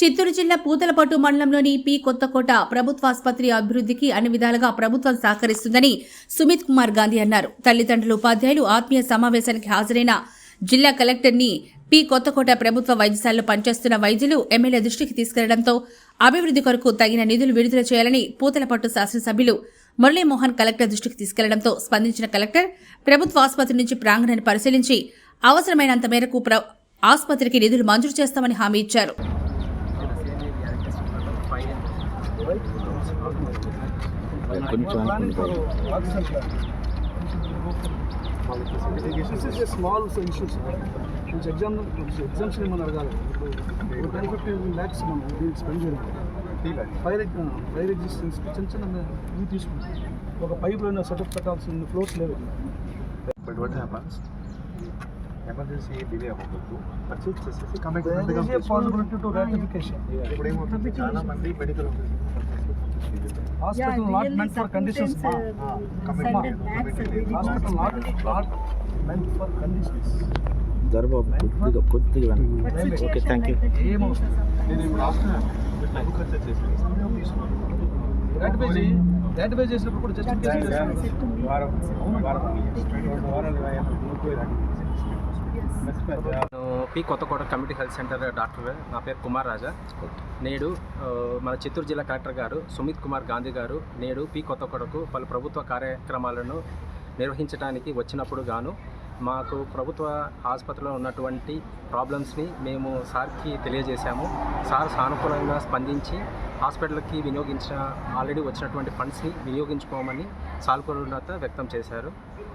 చిత్తూరు జిల్లా పూతలపట్టు మండలంలోని పి కొత్తకోట ప్రభుత్వాసుపత్రి అభివృద్ధికి అన్ని విధాలుగా ప్రభుత్వం సహకరిస్తుందని సుమిత్ కుమార్ గాంధీ అన్నారు. తల్లిదండ్రులు ఉపాధ్యాయులు ఆత్మీయ సమావేశానికి హాజరైన జిల్లా కలెక్టర్ని పి కొత్తకోట ప్రభుత్వ వైద్యశాలలో పనిచేస్తున్న వైద్యులు ఎమ్మెల్యే దృష్టికి తీసుకెళ్ళడంతో అభివృద్ధి కొరకు తగిన నిధులు విడుదల చేయాలని పూతలపట్టు శాసనసభ్యులు మురళీమోహన్ కలెక్టర్ దృష్టికి తీసుకెళ్ళడంతో స్పందించిన కలెక్టర్ ప్రభుత్వ ఆసుపత్రి నుంచి ప్రాంగణాన్ని పరిశీలించి అవసరమైనంత మేరకు ఆసుపత్రికి నిధులు మంజూరు చేస్తామని హామీ ఇచ్చారు. కొంచెం This is a small issue, sir. కొంచెం ఎగ్జామ్ ఎగ్జామ్షన్ ఏమని అడగాలి ఇప్పుడు టెన్ ఫిఫ్టీన్ ల్యాక్స్ మనం దీనికి స్పెండ్ చేయాలి ఫైర్ ఫైర్ ఎగ్జిస్టెన్స్ చిన్న చిన్న ఇవి తీసుకుంటాం ఒక పైపులో సెటప్ పెట్టాల్సిన ఫ్లోర్స్ లేవు But what happens? Emergency delay అవ్వకూడదు. పర్చేజ్ చేసేసి కమిటీ పాసిబిలిటీ టు రాటిఫికేషన్ ఇప్పుడు ఏమవుతుంది? చాలా మంది medical hospital not meant for conditions hospital not not meant for conditions దర్బాబు కొద్దిగా కొద్దిగా. ఓకే థ్యాంక్ యూ ఏమవుతుంది నేను ఇప్పుడు ఖర్చు రాటిఫై రాటిఫై చేసినప్పుడు కూడా జస్ట్ వారం వారం వారాలు నేను P Kothakota community health centre doctor నా పేరు కుమార్ రాజా. నేడు uh, మన చిత్తూరు జిల్లా కలెక్టర్ గారు సుమిత్ కుమార్ గాంధీ గారు నేడు పి కొత్తకోటకు పలు ప్రభుత్వ కార్యక్రమాలను నిర్వహించడానికి వచ్చినప్పుడు గాను మాకు ప్రభుత్వ ఆసుపత్రిలో ఉన్నటువంటి ప్రాబ్లమ్స్ని మేము సార్కి తెలియజేశాము. సార్ సానుకూలంగా స్పందించి హాస్పిటల్కి వినియోగించిన ఆల్రెడీ వచ్చినటువంటి ఫండ్స్ని వినియోగించుకోమని సానుకూలత వ్యక్తం చేశారు.